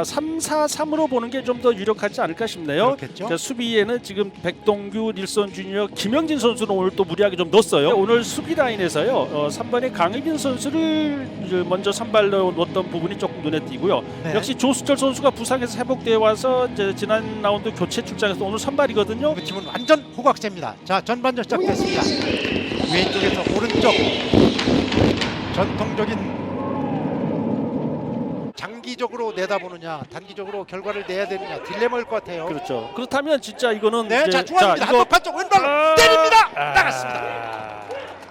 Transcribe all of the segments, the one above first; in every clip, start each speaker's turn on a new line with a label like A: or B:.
A: 아, 3-4-3으로 보는 게 좀 더 유력하지 않을까 싶네요.
B: 그렇겠죠.
A: 자, 수비에는 지금 백동규, 닐son 주니어, 김영진 선수는 오늘 또 무리하게 좀 넣었어요. 오늘 수비 라인에서요. 어, 3번의 강의빈 선수를 먼저 선발로 놓았던 부분이 조금 눈에 띄고요.
B: 네.
A: 역시 조수철 선수가 부상에서 회복돼 와서 이제 지난 라운드 교체 출장에서 오늘 선발이거든요.
B: 그 팀은 완전 호각제입니다. 자 전반전 시작됐습니다. 왼쪽에서 오른쪽 전통적인 장기적으로 내다보느냐 단기적으로 결과를 내야 되느냐 딜레마일 것 같아요.
A: 그렇죠. 그렇다면 진짜 이거는
B: 네,
A: 이제
B: 자 중앙입니다.
A: 이거-
B: 한번 반쪽 왼발
A: 아,
B: 때립니다.
A: 아,
B: 나갔습니다.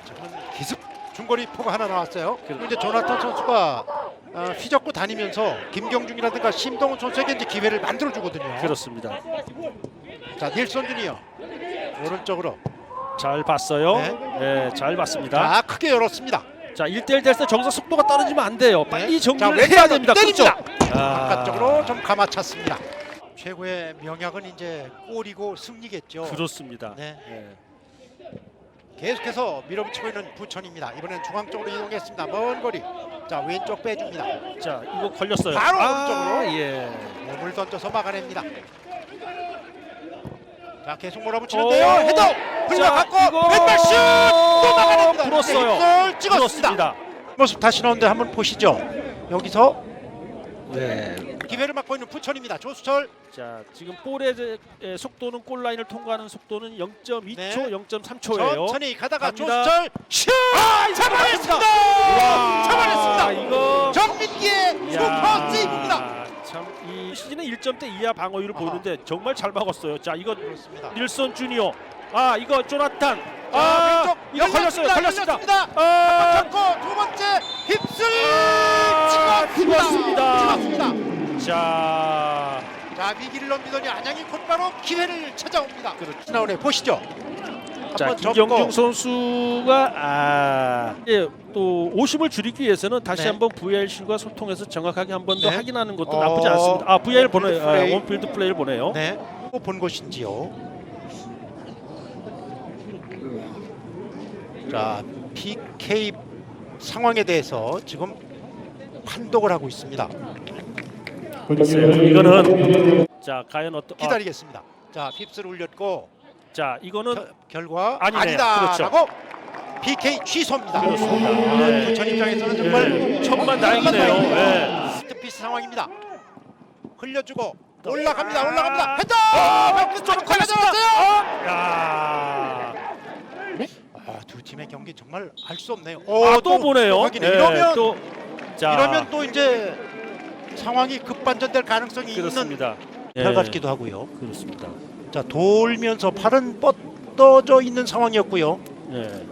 B: 지금은 기습 중거리 포가 하나 나왔어요. 그리고 이제 조나탄 선수가 어, 휘젓고 다니면서 김경중이라든가 심동훈 선수에게 이제 기회를 만들어 주거든요.
A: 그렇습니다.
B: 자 닐슨 주니어 오른쪽으로
A: 잘 봤어요.
B: 네.
A: 네, 잘 봤습니다.
B: 자 크게 열었습니다.
A: 자, 1대1 됐을 때 정서 속도가 떨어지면 안 돼요. 빨리
B: 네.
A: 정리를
B: 자,
A: 해야
B: 왼발로
A: 됩니다.
B: 때립니다.
A: 그렇죠? 아.
B: 바깥쪽으로 좀 감아찼습니다. 최고의 명약은 이제 골이고 승리겠죠.
A: 그렇습니다.
B: 네.
A: 네.
B: 계속해서 밀어붙이고 있는 부천입니다. 이번엔 중앙 쪽으로 이동했습니다. 먼 거리. 자 왼쪽 빼줍니다.
A: 자, 이거 걸렸어요.
B: 바로
A: 아,
B: 오른쪽으로.
A: 예.
B: 몸을 던져서 막아냅니다. 자 계속 몰아붙이는데요.
A: 오.
B: 헤더 흘러갔고 왼발 슛! 또 막아냅니다.
A: 불었어요.
B: 네, 찍었습니다. 모습 다시 나오는데 한번 보시죠. 여기서
A: 네.
B: 기회를 막고 있는 부천입니다. 조수철
A: 자, 지금 볼의 에, 속도는 골 라인을 통과하는 속도는 0.2초,
B: 네.
A: 0.3초예요.
B: 천천히 가다가
A: 갑니다.
B: 조수철 슛!
A: 아,
B: 잡아냈습니다.
A: 아,
B: 잡아냈습니다.
A: 이거
B: 정민기의 슈퍼 세이브입니다.
A: 참이 시즌에 1점대 이하 방어율을
B: 아하.
A: 보이는데 정말 잘 막았어요. 자, 이거
B: 그렇습니다.
A: 닐슨 주니어. 아, 이거 조나탄.
B: 자,
A: 아,
B: 왼쪽
A: 이거 걸렸어요.
B: 열렸습니다.
A: 걸렸습니다.
B: 열렸습니다.
A: 아,
B: 잡고 두 번째 휩쓸
A: 아,
B: 찍었습니다.
A: 찍었습니다. 자,
B: 자 위기를 넘기더니 안양이 곧바로 기회를 찾아옵니다.
A: 그렇죠.
B: 나오네 보시죠.
A: 자
B: 한번
A: 김경중
B: 접고
A: 선수가 아, 예, 또 50을 줄이기 위해서는 다시
B: 네.
A: 한번 VR실과 소통해서 정확하게 한 번 더
B: 네.
A: 확인하는 것도
B: 어,
A: 나쁘지 않습니다. 아, VR 보내
B: 원필드
A: 아,
B: 플레이.
A: 원필드 플레이를 보내요.
B: 네. 또본 것인지요. 자 PK 상황에 대해서 지금 판독을 하고 있습니다.
A: 글쎄요. 이거는 자 과연 어떤 아,
B: 기다리겠습니다. 자 핍스를 울렸고
A: 자 이거는
B: 겨- 결과
A: 아니네요.
B: 아니다라고 PK 취소입니다.
A: 그렇습니다.
B: 아,
A: 네.
B: 부천 입장에서는 정말
A: 네, 천만 다행이네요. 네.
B: 스피스 상황입니다. 흘려주고 올라갑니다.
A: 아,
B: 올라갑니다. 헤더!
A: 아,
B: 발끝으로 걸려들었어요.
A: 야,
B: 아, 두 팀의 경기 정말 알 수 없네요.
A: 아, 또, 보네요.
B: 확인해.
A: 네,
B: 이러면
A: 또 자,
B: 이러면 또 이제 상황이 급반전될 가능성이 있는
A: 그렇습니다.
B: 편
A: 예,
B: 같기도 하고요.
A: 그렇습니다.
B: 자 돌면서 팔은 뻗어져 있는 상황이었고요.
A: 예.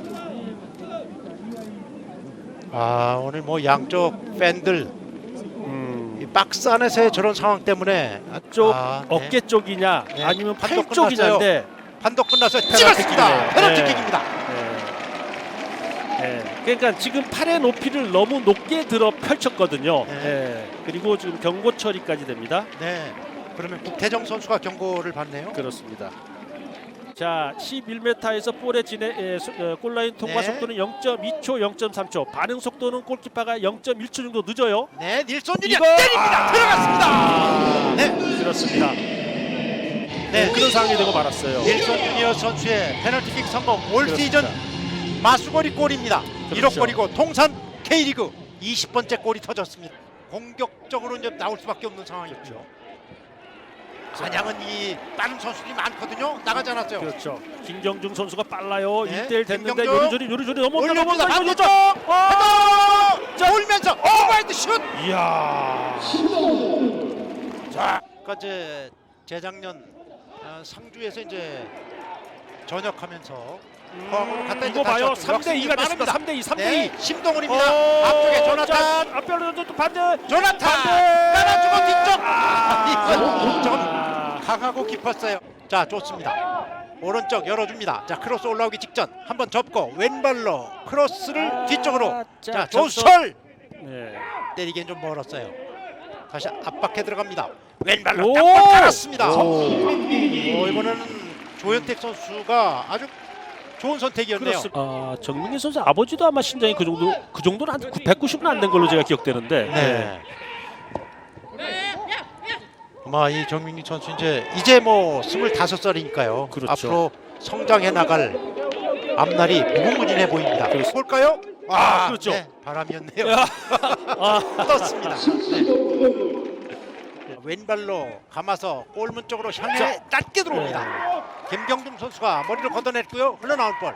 B: 아 오늘 뭐 양쪽 팬들
A: 음.
B: 이 박스 안에서의 저런 상황 때문에
A: 쪽
B: 아, 네.
A: 어깨 쪽이냐
B: 네.
A: 아니면 팔
B: 판독
A: 쪽이냐인데
B: 판독 끝나서 찍었습니다.
A: 킥이네요.
B: 페널티
A: 네.
B: 킥입니다.
A: 그러니까 지금 팔의 높이를 너무 높게 들어 펼쳤거든요.
B: 네.
A: 예. 그리고 지금 경고 처리까지 됩니다.
B: 네. 그러면 국태정 선수가 경고를 받네요.
A: 그렇습니다. 자, 11m에서 볼의 진해 에, 소- 어, 골라인 통과
B: 네.
A: 속도는 0.2초, 0.3초. 반응 속도는 골키퍼가 0.1초 정도 늦어요.
B: 네, 닐손 유니어
A: 이거-
B: 때립니다.
A: 아.
B: 들어갔습니다. 네,
A: 그렇습니다.
B: 네.
A: 네, 그런 상황이 되고 말았어요.
B: 닐손 유니어 선수의 페널티킥 성공. 올
A: 그렇습니다.
B: 시즌 마수거리 골입니다.
A: 그렇죠.
B: 1억 골이고 통산 K리그 20번째 골이 터졌습니다. 공격적으로 이제 나올 수밖에 없는 상황이었죠. 안양은 이 다른 선수들이 많거든요. 나가지 않았어요.
A: 그렇죠. 김경중 선수가 빨라요.
B: 네,
A: 1대1 됐는데
B: 김경중.
A: 요리조리 요리조리 넘어온다. 넘어온다
B: 반대쪽.
A: 아!
B: 자, 올면서 오버헤드 슛.
A: 이야.
B: 자, 까지 재작년 어, 상주에서 이제 전역하면서 포항으로 갔다 이제
A: 이거
B: 다시
A: 봐요.
B: 왔죠.
A: 3대 2가 됐습니다.
B: 빠릅니다.
A: 3대 2, 3대 2.
B: 네, 심동훈입니다. 앞쪽에 조나탄,
A: 앞별로 또 반대.
B: 조나탄. 깔아주고 뒤쪽.
A: 아.
B: 이건 좀
A: 아.
B: 강하고 깊었어요. 자, 좋습니다. 오른쪽 열어줍니다. 자, 크로스 올라오기 직전 한번 접고 왼발로 크로스를 뒤쪽으로.
A: 아,
B: 자,
A: 자,
B: 조수철
A: 네.
B: 때리기엔 좀 멀었어요. 다시 압박해 들어갑니다. 왼발로
A: 오!
B: 땅볼 깔았습니다.
A: 오.
B: 어, 이번에는 조현택 선수가 아주 좋은 선택이었네요.
A: 아, 정민기 선수 아버지도 아마 신장이 그 정도 그 정도는 한 190은 안 된 걸로 제가 기억되는데.
B: 네. 아마 이 정민기 선수 이제 이제 뭐 25살이니까요.
A: 그렇죠.
B: 앞으로 성장해 나갈 앞날이 무궁무진해 보입니다.
A: 그렇습니다.
B: 볼까요?
A: 아, 그렇죠.
B: 네, 바람이었네요.
A: 야. 아,
B: 떴습니다. 네. 왼발로 감아서 골문 쪽으로 향해
A: 자.
B: 짧게 들어옵니다. 김경중 선수가 머리를 걷어냈고요. 흘러나올 볼.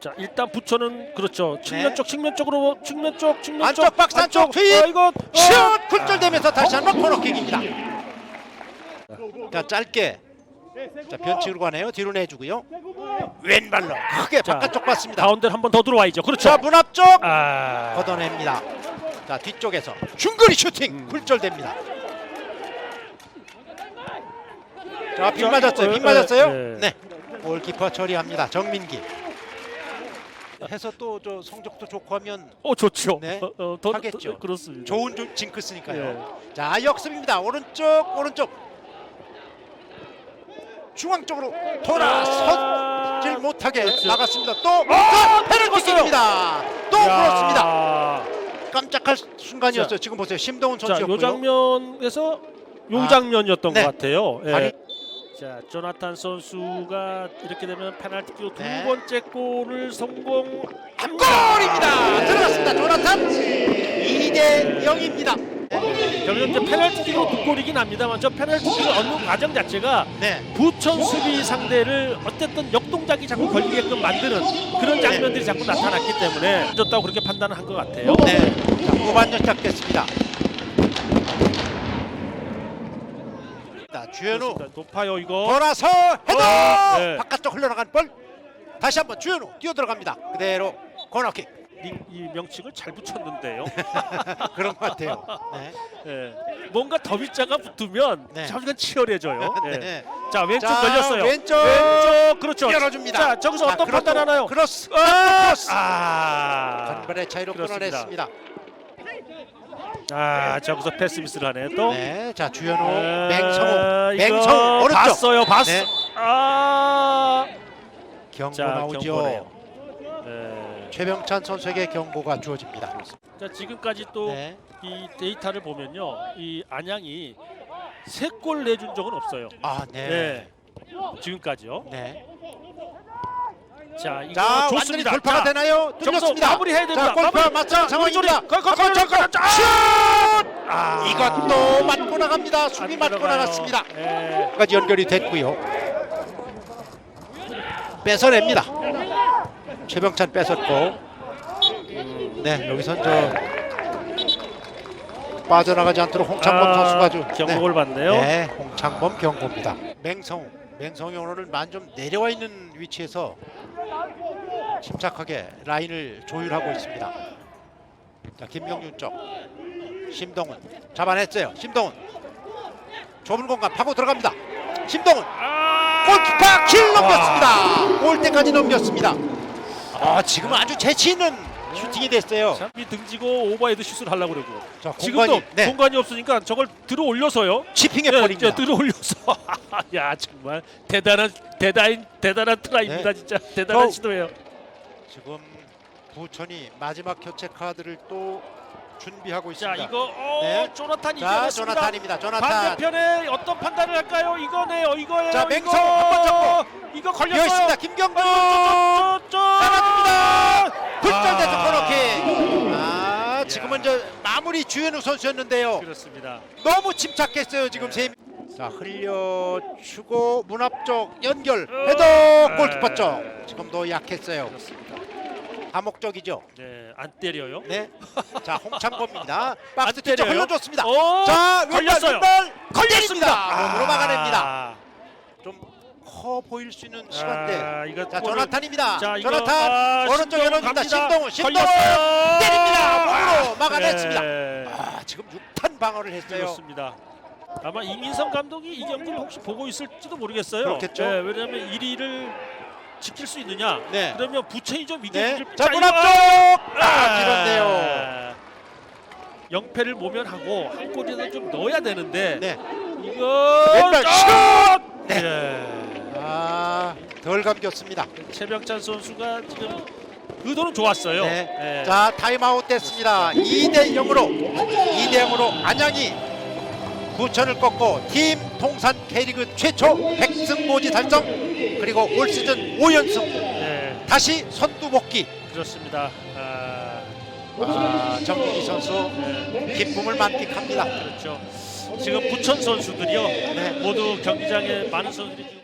A: 자 일단 부처는 그렇죠 측면
B: 네.
A: 쪽 측면 쪽으로 측면 쪽 측면
B: 안쪽
A: 쪽
B: 박스 안쪽 투입!
A: 아, 이거
B: 슛!
A: 어!
B: 굴절되면서 다시 한번 코너킥입니다. 자 짧게 자 변칙으로 가네요. 뒤로 내주고요. 왼발로 크게
A: 자,
B: 바깥쪽 봤습니다.
A: 가운데 한번 더 들어와야죠 그렇죠
B: 자문 앞쪽
A: 아
B: 걷어냅니다. 자 뒤쪽에서 중거리 슈팅
A: 음.
B: 굴절됩니다. 자빗
A: 자,
B: 맞았어요.
A: 어,
B: 빗
A: 어,
B: 맞았어요.
A: 네.
B: 네. 골키퍼 처리합니다. 정민기. 해서 또 저 성적도 좋고 하면
A: 어 좋죠
B: 네.
A: 어, 어, 더,
B: 하겠죠.
A: 더, 그렇습니다
B: 좋은 주- 징크스니까요.
A: 예.
B: 자 역습입니다. 오른쪽 오른쪽 중앙 쪽으로 돌아섰질
A: 아,
B: 못하게
A: 그렇죠.
B: 막았습니다. 또
A: 아,
B: 또 페널티킥입니다. 또 그렇습니다.
A: 야.
B: 깜짝할 순간이었어요. 지금 보세요. 심동훈
A: 자,
B: 선수였고요.
A: 요 장면에서 요
B: 아,
A: 장면이었던
B: 네.
A: 것 같아요. 예.
B: 발이-
A: 자, 조나탄 선수가 이렇게 되면 페널티킥 두
B: 네.
A: 번째 골을 성공합니다.
B: 골입니다. 들어갔습니다. 조나탄 2대 0입니다.
A: 결국 이제 페널티킥으로 두 골이긴 합니다만 저 페널티킥을 얻는 과정 자체가
B: 네.
A: 부천 수비 상대를 어쨌든 역동작이 자꾸 걸리게끔 만드는 그런 장면들이 자꾸 나타났기 때문에 졌다고 그렇게 판단을 한 것 같아요.
B: 네. 자, 후반전 시작됐습니다. 자, 주현우
A: 그렇습니다. 높아요 이거.
B: 돌아서 헤더
A: 어, 네.
B: 바깥쪽 흘러나간 볼 다시 한번 주현우 뛰어 들어갑니다. 그대로 코너킥
A: 이, 이 명칭을 잘 붙였는데요.
B: 그런 것 같아요. 네.
A: 예. 뭔가 더비자가 붙으면
B: 네.
A: 잠깐 치열해져요. 예.
B: 네.
A: 자 왼쪽
B: 자,
A: 걸렸어요.
B: 왼쪽.
A: 왼쪽 그렇죠.
B: 열어줍니다.
A: 자 저기서
B: 자,
A: 어떤
B: 크로스,
A: 판단하나요?
B: 크로스.
A: 아. 아,
B: 한발의 차이로. 끊어냈습니다.
A: 아 저기서 패스 미스를 하네 또.
B: 네, 자 주현우,
A: 아,
B: 맹성호,
A: 이거
B: 맹성호 오른쪽
A: 봤어요, 봤어.
B: 네.
A: 아,
B: 경고
A: 자
B: 나오죠.
A: 경고네요. 예.
B: 최병찬 선수에게 경고가 주어집니다.
A: 자 지금까지 또 이
B: 네.
A: 데이터를 보면요, 이 안양이 세 골 내준 적은 없어요.
B: 아, 네.
A: 네. 지금까지요.
B: 네.
A: 자 이거
B: 자, 완전히
A: 좋습니다.
B: 돌파가
A: 자,
B: 되나요? 뚫렸습니다.
A: 마무리해야 됩니다.
B: 자, 골파
A: 마무리.
B: 맞자 상황입니다.
A: 거, 거, 거,
B: 한번
A: 거,
B: 잠깐
A: 거, 거,
B: 슛!
A: 아,
B: 이것도 맞고 나갑니다. 수비
A: 안
B: 맞고
A: 들어가요.
B: 나갔습니다.
A: 예.
B: 까지 연결이 됐고요. 뺏어냅니다. 최병찬 뺏었고, 네 여기선 저 빠져나가지 않도록 홍창범
A: 아,
B: 선수가 좀
A: 경고를 받네요.
B: 네, 네, 홍창범 경고입니다. 맹성우, 맹성우 오늘 만 좀 내려와 있는 위치에서 침착하게 라인을 조율하고 있습니다. 자 김경준 쪽, 심동훈 잡아냈어요. 심동훈 좁은 공간 파고 들어갑니다. 심동훈
A: 아,
B: 골키퍼 킬 넘겼습니다. 골대까지 넘겼습니다. 아 지금 아주 재치 있는 슈팅이 됐어요.
A: 참이 등지고 오버헤드 슛을 하려고 그러고
B: 자
A: 지금도
B: 공간이 네
A: 공간이 없으니까 저걸 들어 올려서요.
B: 치핑의
A: 네,
B: 볼입니다.
A: 네, 들어 올려서 야 정말 대단한 대단 대단한 트라이입니다
B: 네.
A: 진짜 대단한
B: 저-
A: 시도예요.
B: 지금 부천이 마지막 교체 카드를 또 준비하고
A: 자
B: 있습니다.
A: 이거 어,
B: 네.
A: 조나탄
B: 자
A: 이겨냈습니다.
B: 조나탄입니다. 조나탄
A: 반대편에 어떤 판단을 할까요? 이거네요. 이거예요.
B: 자,
A: 이거.
B: 맹성 한번 잡고.
A: 이거 걸렸어요. 쪼쪼쪼쪼.
B: 나갑니다. 불절돼서
A: 아.
B: 코너킥. 아 지금은 저 마무리 주현우 선수였는데요.
A: 그렇습니다.
B: 너무 침착했어요 지금 세. 자 흘려주고 문 앞쪽 연결 헤더
A: 네.
B: 골키퍼 쪽 지금도 약했어요.
A: 그렇습니다.
B: 다목적이죠.
A: 네, 안 때려요.
B: 네. 자 홍창범입니다. 박스
A: 안
B: 뒤쪽
A: 때려요?
B: 흘려줬습니다.
A: 오,
B: 자 왼발
A: 걸렸어요.
B: 왼발
A: 걸렸습니다.
B: 때립니다. 몸으로 막아냅니다.
A: 아,
B: 좀커 보일 수 있는 시간대.
A: 아, 이거
B: 자
A: 골을-
B: 조나탄입니다.
A: 자, 이거
B: 조나탄
A: 아,
B: 오른쪽 열어줍니다.
A: 갑니다.
B: 심동훈
A: 걸렸어요.
B: 때립니다. 몸으로
A: 아,
B: 막아냈습니다.
A: 네.
B: 아 지금 6탄 방어를 했어요.
A: 그렇습니다. 아마 이민성 감독이 이 경기를 혹시 보고 있을지도 모르겠어요.
B: 그렇겠죠.
A: 네, 왜냐하면 1위를 지킬 수 있느냐.
B: 네.
A: 그러면 부천이 좀
B: 네.
A: 이겨줄.
B: 자, 문 앞쪽. 아, 길었네요.
A: 영패를 모면하고 한 골이라도 좀 넣어야 되는데
B: 네.
A: 이거
B: 왼발
A: 아!
B: 슛! 네.
A: 예.
B: 아, 덜 감겼습니다.
A: 최병찬 선수가 지금 의도는 좋았어요.
B: 네.
A: 예.
B: 자, 타임아웃 됐습니다. 2대 0으로 2대 0으로 안양이 부천을 꺾고 팀 통산 K리그 최초 100 승 모지 달성 그리고 올 시즌 5연승
A: 네,
B: 다시 선두 복귀
A: 그렇습니다. 아,
B: 아, 정민기 선수
A: 네,
B: 기쁨을 만끽합니다.
A: 그렇죠. 지금 부천 선수들이요
B: 네.
A: 모두 경기장에 많은 선수들이 지금